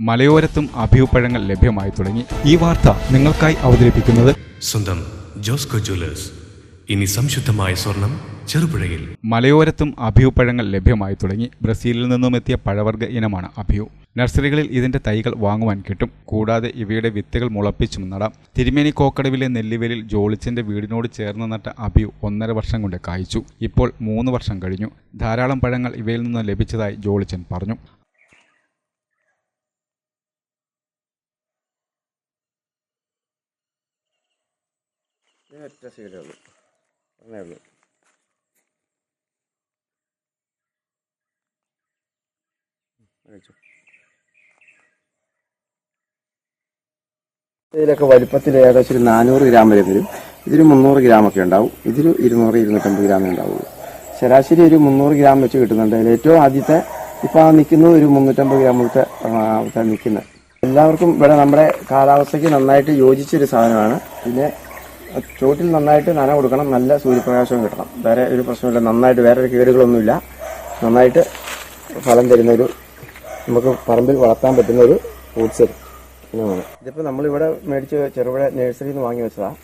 മലയോരത്തും അഭിയുപ്പഴങ്ങൾ ലഭ്യമായി തുടങ്ങി. ഈ വാർത്ത നിങ്ങൾക്കായി അവതരിപ്പിക്കുന്നത് സ്വന്തം ജോസ്കോ ജ്വല്ലേഴ്സ്. ഇനി സംശുദ്ധമായ സ്വർണം ചെറുപുഴയിൽ. മലയോരത്തും അഭിയുപ്പഴങ്ങൾ ലഭ്യമായി തുടങ്ങി. ബ്രസീലിൽ നിന്നും എത്തിയ പഴവർഗ ഇനമാണ് അഭിയു. നഴ്സറികളിൽ ഇതിന്റെ തൈകൾ വാങ്ങുവാൻ കിട്ടും. കൂടാതെ ഇവയുടെ വിത്തുകൾ മുളപ്പിച്ചും നടാം. തിരുമേനി കോക്കടവിലെ നെല്ലിവേലിൽ ജോളിച്ചന്റെ വീടിനോട് ചേർന്ന് നട്ട അഭിയു ഒന്നര വർഷം കൊണ്ട് കായ്ച്ചു. ഇപ്പോൾ മൂന്ന് വർഷം കഴിഞ്ഞു. ധാരാളം പഴങ്ങൾ ഇവയിൽ നിന്ന് ലഭിച്ചതായി ജോളിച്ചൻ പറഞ്ഞു. ഇതിന് ഒറ്റ സീഡേ ഉള്ളൂ. ഒന്നേ ഉള്ളൂ. ഇതിലൊക്കെ വലിപ്പത്തിൽ ഏകദേശം ഒരു നാനൂറ് ഗ്രാം വരെ വരും. ഇതൊരു മുന്നൂറ് ഗ്രാം ഒക്കെ ഉണ്ടാവും. ഇതൊരു ഇരുന്നൂറ് ഇരുന്നൂറ്റമ്പത് ഗ്രാമേ ഉണ്ടാവുള്ളൂ. ശരാശരി ഒരു മുന്നൂറ് ഗ്രാം വെച്ച് കിട്ടുന്നുണ്ട്. അതിൽ ഏറ്റവും ആദ്യത്തെ ഇപ്പം ആ നിൽക്കുന്നത് ഒരു മുന്നൂറ്റമ്പത് ഗ്രാമത്തെ നിൽക്കുന്നത്. എല്ലാവർക്കും ഇവിടെ നമ്മുടെ കാലാവസ്ഥയ്ക്ക് നന്നായിട്ട് യോജിച്ചൊരു സാധനമാണ്. പിന്നെ ചോട്ടിൽ നന്നായിട്ട് നന കൊടുക്കണം. നല്ല സൂര്യപ്രകാശവും കിട്ടണം. വേറെ ഒരു പ്രശ്നമില്ല നന്നായിട്ട് വേറെ ഒരു കേടുകളൊന്നുമില്ല. നന്നായിട്ട് ഫലം തരുന്ന ഒരു നമുക്ക് പറമ്പിൽ വളർത്താൻ പറ്റുന്ന ഒരു ഫ്രൂട്ട്സ് ഇനമാണ്. ഇതിപ്പോൾ നമ്മളിവിടെ മേടിച്ച് ചെറുപുഴ നഴ്സറിയിൽ നിന്ന് വാങ്ങി വെച്ചതാണ്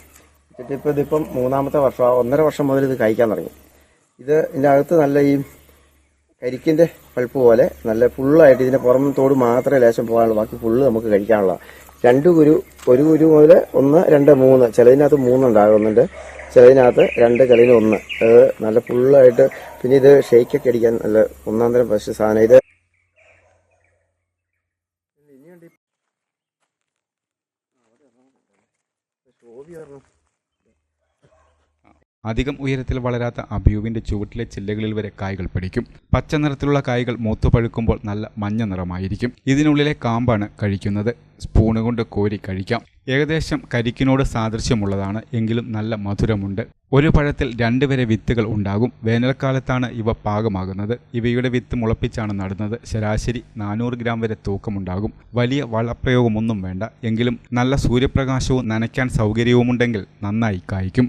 ഇതിപ്പോൾ ഇതിപ്പം മൂന്നാമത്തെ വർഷം ഒന്നര വർഷം മുതൽ ഇത് കഴിക്കാൻ തുടങ്ങി. ഇത് ഇതിന്റെ അകത്ത് നല്ല ഈ കരിക്കിന്റെ പൾപ്പ് പോലെ നല്ല ഫുള്ളായിട്ട് ഇതിന്റെ പുറം തോട് മാത്രമേ ലേശം പോകാനുള്ളൂ. ബാക്കി ഫുള്ള് നമുക്ക് കഴിക്കാനുള്ള രണ്ട് കുരു ഒരു കുരു മുതൽ ഒന്ന് രണ്ട് മൂന്ന്. ചിലതിനകത്ത് മൂന്നുണ്ടാകുന്നുണ്ട് ചിലതിനകത്ത് രണ്ട് ചിലതിന് ഒന്ന്. അത് നല്ല ഫുള്ളായിട്ട് പിന്നെ ഇത് ഷെയ്ക്കൊക്കെ അടിക്കാൻ നല്ല ഒന്നാം തരം പശു സാധനം. ഇത് അധികം ഉയരത്തിൽ വളരാത്ത അഭിയുവിന്റെ ചുവട്ടിലെ ചില്ലകളിൽ വരെ കായ്കൾ പിടിക്കും. പച്ച നിറത്തിലുള്ള കായ്കൾ മൂത്തുപഴുക്കുമ്പോൾ നല്ല മഞ്ഞ നിറമായിരിക്കും. ഇതിനുള്ളിലെ കാമ്പാണ് കഴിക്കുന്നത്. സ്പൂണ് കൊണ്ട് കോരി കഴിക്കാം. ഏകദേശം കരിക്കിനോട് സാദൃശ്യമുള്ളതാണ്. എങ്കിലും നല്ല മധുരമുണ്ട്. ഒരു പഴത്തിൽ രണ്ട് വരെ വിത്തുകൾ ഉണ്ടാകും. വേനൽക്കാലത്താണ് ഇവ പാകമാകുന്നത്. ഇവയുടെ വിത്ത് മുളപ്പിച്ചാണ് നടുന്നത്. ശരാശരി നാനൂറ് ഗ്രാം വരെ തൂക്കമുണ്ടാകും. വലിയ വളപ്രയോഗമൊന്നും വേണ്ട. എങ്കിലും നല്ല സൂര്യപ്രകാശവും നനയ്ക്കാൻ സൗകര്യവുമുണ്ടെങ്കിൽ നന്നായി കായ്ക്കും.